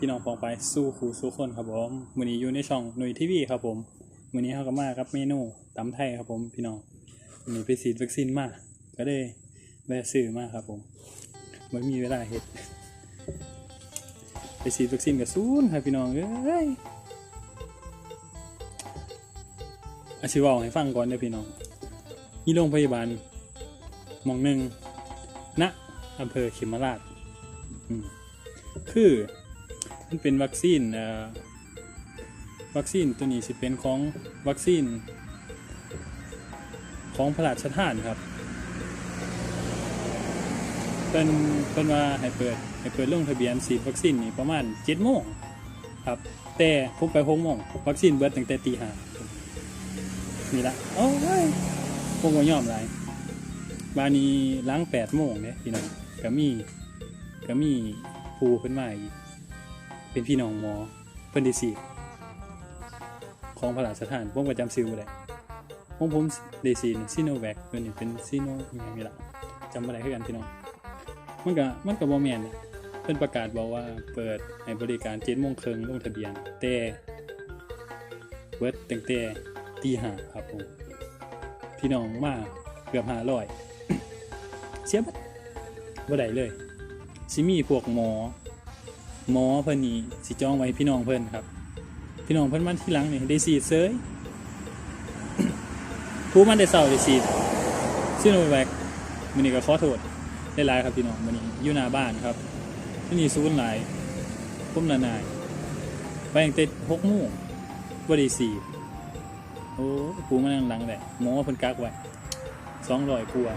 พี่น้องปองไปสู้ครูสู้คนครับผมมือนี้อยู่ในช่องหน่วยทีวีครับผมมือนี้เฮาก็มากับเมนูตำไทยครับผมพี่น้องมือนี้ไปฉีดวัคซีนมาก็ได้แวะซื้อมาครับผมบ่มีเวลาเฮ็ดไปฉีดวัคซีนกับซูนครับพี่น้องเอ้ยอาชีวเอาให้ฟังก่อนเด้อพี่น้องมีโรงพยาบาลหมองหนึ่งณอำเภอเขมราชคือ มันเป็นวัคซีนเอ่อวัคซีนตัวนี้สิเป็นของวัคซีน ของพระราชทานครับเป็นเป็นว่าให้เปิดให้เปิดลงทะเบียนฉีดวัคซีนนี่ประมาณเจ็ดโมงครับแต่ผมไปหกโมงวัคซีนเบิดตั้งแต่ตีห้านี่ละโอ้ยผมก็ยอมหลายบานนี้ล้างแปดโมงเนี่ยพี่น้องก็มีก็มีครูขึ้นมาอีก เป็นพี่น้องหมอเพิ่นไดีสีของพระราชทานผมประจำซิลเลยผมผมไดีสีซีโนแวคเพิ่นนี่เป็นซีโนอหย่างนี้ละจำบ่ได้คือกันพี่น้องมันก็มันก็บ่แม่นเนี่ยเพิ่นประกาศบอกว่าเปิดให้บริการ7โมงครึ่งลงทะเบียน แต่เบิดตั้งแต่ตีห้าครับผมพี่น้องมาเกือบ500เสียบัดบ่ได้เลยสิมีพวกหมอ หมอเพิ่นนี่สิจ้องไว้พี่น้องเพิ่นครับ พี่น้องเพิ่นมาที่หลังนี่ได้ฉีดเซยผู้มันได้เศร้าได้ฉีดซิโนแวคมื้อนี้ก็ขอโทษได้หลายครับพี่น้องมื้อนี้อยู่หน้าบ้านครับที่นี่ศูนหลายผมละนายไปตั้งแต่6โมงบ่ได้ฉีดโอ้ผู้มานั่งหลังแหละหมอเพิ่นกักไว้200กว่า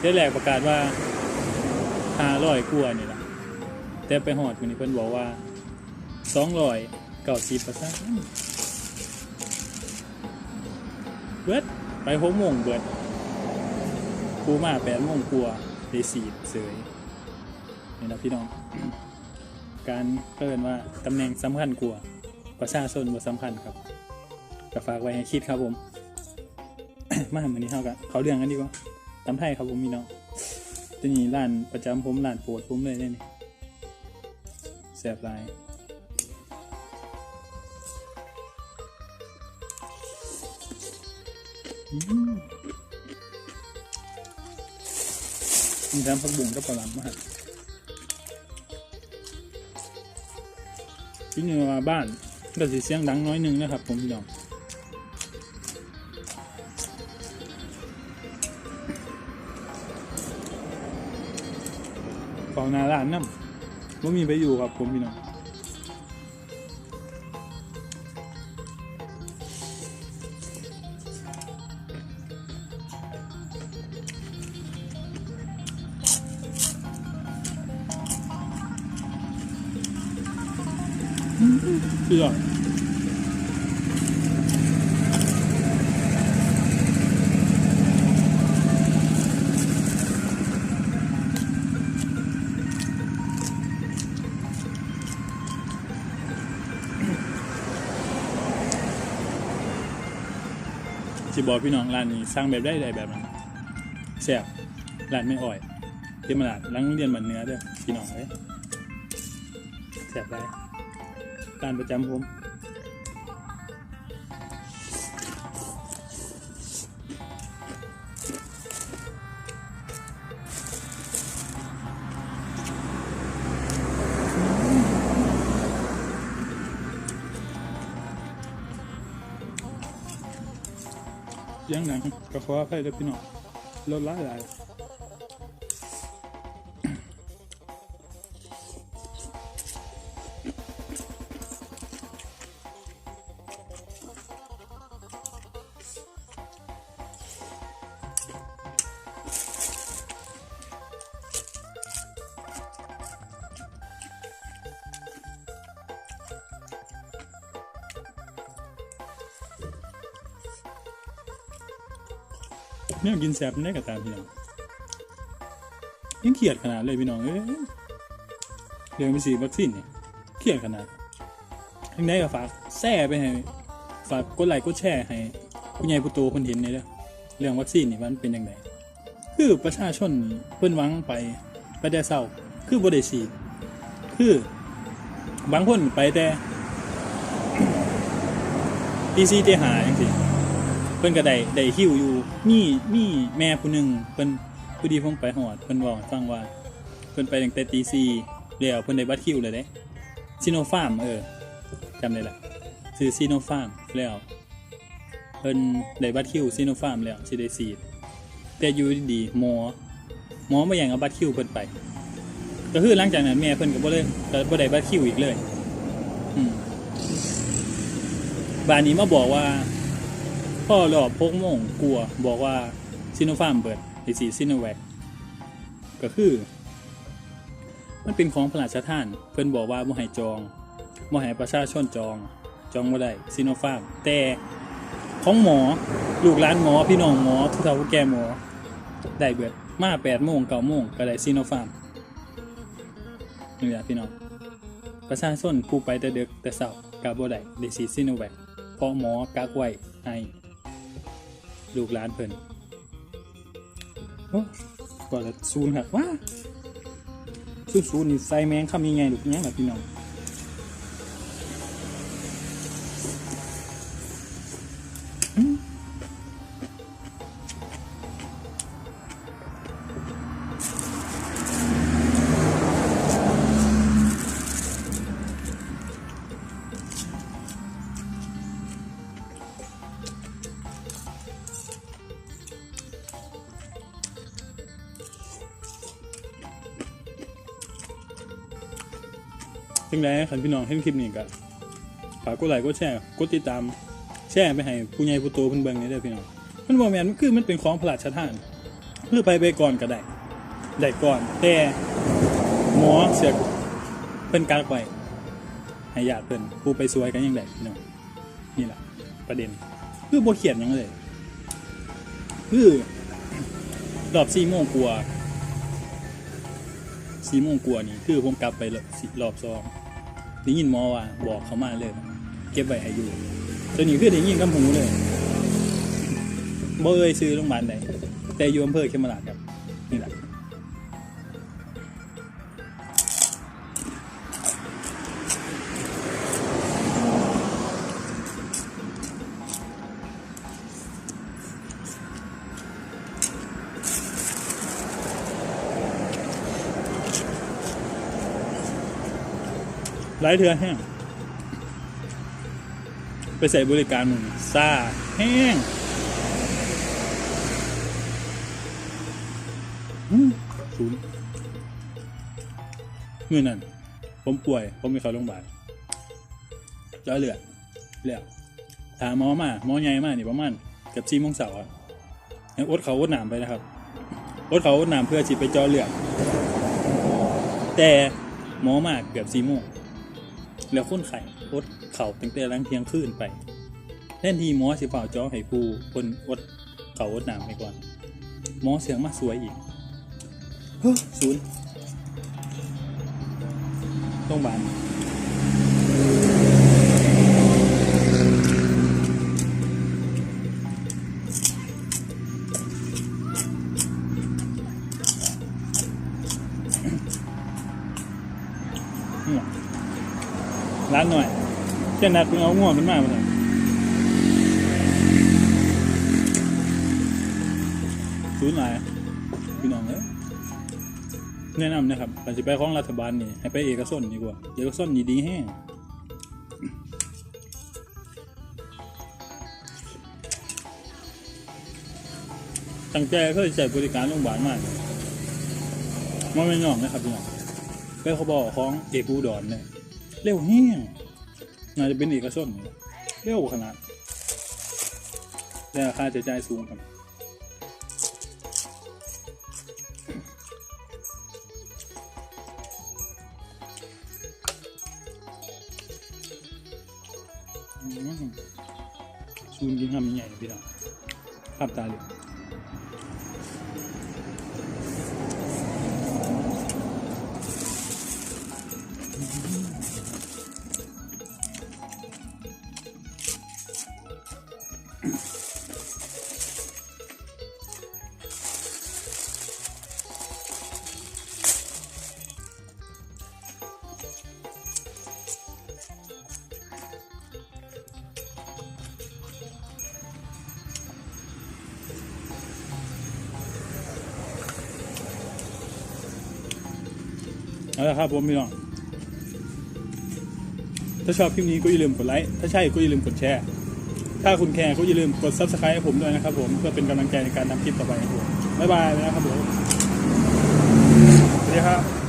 ได้แรกประกาศว่าห้าร้อยกว่านี่แหละ แต่ไปหอดวันนี้เพิ่นบอกว่าสองร้อยเก้าสิบเปอร์เซ็นต์เบิดไปหกโมงเบิดกูมาแปดโมงกลัวได้สีเสยนี่นะพี่น้อง การเพิ่นว่าตำแหน่งสำคัญกว่าประชาชนบ่สำคัญครับก็ฝากไว้ให้คิดครับผม มาวันนี้เฮากันเขาเรื่องกันดีกว่าตำไทยครับผมพี่น้องตัวนี้ร้านประจำผมร้านโปรดผมเลยเนี่ย นี่แซ่บหลายอืมมีทั้งผักบุ้งกับปลาหลัมมาพี่เนื้อมาบ้านก็สิเสียงดังน้อยนึงนะครับ ผมพี่น้องเฝ้านาร้านน้ำ ม่มีไปอยู่ครับผมพี่น้องพี่น้ องจะบอกพี่น้องร้านนี้สร้างแบบได้ใดแบบนั้นแซ่บร้านไม่อ่อยเที่มาลาดหลังโรงเรียนเหมือนเนื้อเด้อพี่น้องเลยแซ่บได้ร้านประจำผม เสียังหนังก็ขออภัยด้วยพี่น้องลดหลายหลาย เนี่ยกินแซ่บได้กับตามพี่น้องยังเครียดขนาดเลยพี่น้องเอ้ยเรื่องไปฉีวัคซีนเนี่ยเครียดขนาดทั้งได้ก็ฝากแซ่ไปให้ฝากกดไลค์กดแชร์ให้ผู้ใหญ่ผู้โตคนเห็นในเรื่อเรื่องวัคซีนนี่มันเป็นยังไงคือประชาชนเพิ่นหวังไปไปแต่เศร้าคือบ่ได้ฉีดคือบางคนไปแต่ตีซีเตีหาจังซี่เพิ่นก็ได้ได้คิวอยู่ มีมีแม่ผู้หนึ่งเพิ่นผู้ดีผมไปหอดเพิ่นบอกให้ฟังว่า เพิ่นไปตั้งแต่ตีซีแล้วเพิ่นได้บัตรคิวเลยเด้ซิโนฟาร์มเออจำได้ละซื้อซิโนฟาร์มแล้ว เพิ่นได้บัตรคิวซิโนฟาร์มแล้วสิได้ซีดแต่อยู่ดีๆหมอ หมอบ่อย่ากเอาบัตรคิวเพิ่นไป ก็คือหลังจากนั้นแม่เพิ่นก็บ่เลยก็บ่ได้บัตรคิวอีกเลย อืมบานนี้มาบอกว่า พ่อรอบพกโมงกลัวบอกว่าซิโนฟาร์มเปิดไอสีซิโนแวคก็คือ มันเป็นของพระราชทาน เพิ่อนบอกว่าบ่ให้จองบ่ให้ประชาชนจอง จองบ่ได้ซิโนฟาร์มแต่ของหมอลูกหลานหมอพี่น้องหมอทุกเฒ่าผู้แก่หมอ ได้เบิดมา8โมง9โมงก็ได้ซิโนฟาร์มนี่แหละพี่น้องประชาชนผู้ไปแต่เดึกแต่เช้าก็บ่ได้ได้ฉีซิโนแวคเพราะหมอกักไว้ให้ ลูกหลานเพิ่นโอ้ก่อนละซูนครับว้าซูซูนนี่ใส่แมงคำยังไงลูกเนี้ยแบบพี่น้อง จังไดคันพี่น้องเห็นคลิปนี้ก็ฝากกดไลค์กดแชร์กดติดตาม แชร์ไปให้ผู้ใหญ่ผู้โตเพิ่นเบิ่งนี่เด้อพี่น้องมันบ่แมนมันคือมันเป็นของพระราชทานคือไปไปก่อนก็ได้ได้ก่อน แต่หมอเสียเพิ่นกักไว้ให้ญาติเพิ่นผู้ไปสวยกันยังได้พี่น้องนี่แหละประเด็นคือบ่เขียนยังเลยคือรอบ4โมงกว่า4โมงกว่านี่คือผมกลับไปรอบสอง ได้ยินหมอว่าบอกเขามาเลย เก็บไว้ให้อยู่ตัวนี้คือได้ยินกับหูเลยบ่เอ่ยซื้อโรงพยาบาลใดแต่อยู่อำเภอเขมราชครับนี่แหละ หลายเทือแห้ง ไปใส่บริการมึงซาแห้งอืมศูนย์เมื่อนั้น ผมป่วย ผมไปเข้าโรงพยาบาลเจาะเลือดแล้วถามหมอมาหมอใหญ่มากนี่ประมาณเกับสี่โมงเสาร์อะยังอดเขาอดหนามไปนะครับอดเขาอดหนามเพื่อจิไปเจาะเลือดแต่หมอมาเกือบสี่โมง แล้วคนไข่อดเข่าตั้งแต่ลังเทียงคืนไปแทนที่หมอสิฝ่าจ้อให้ผู้คนอดเข่าอดน้ำไปก่อน หมอเสียงมาสวยอีกเฮ้อศูนย์ต้องบานานหน่อยเช่นนัดเพิ่งเอาง่วงมันมาเนี่ยศูนย์หลายพี่น้องเอ้ยแนะนำนะครับเราจะไปของรัฐบาลนี่ให้ไปเอกชนดีกว่า เอกชนนี่ดีแห้งตั้งใจเพื่อจะใช้บริการโรงพยาบาลมากมันไม่น้องนะครับพี่น้องไปเขาบอกของเอกอุดรเนี่ย เร็วแห้ยงน่าจะเป็นเอกชนเร็วขนาดแต่ราคาใช้จ่ายสูงครับอืมซูมยิงทำใหญ่พี่น้องภาพตาเหลือง เอาละครับผมพี่น้อง ถ้าชอบคลิปนี้ก็อย่าลืมกดไลค์ ถ้าใช่ก็อย่าลืมกดแชร์ ถ้าคุณแคร์ก็อย่าลืมกด subscribe ให้ผมด้วยนะครับผมเพื่อเป็นกำลังใจในการทำคลิปต่อไปครับผมบ๊ายบายนะครับผมสวัสดีครับ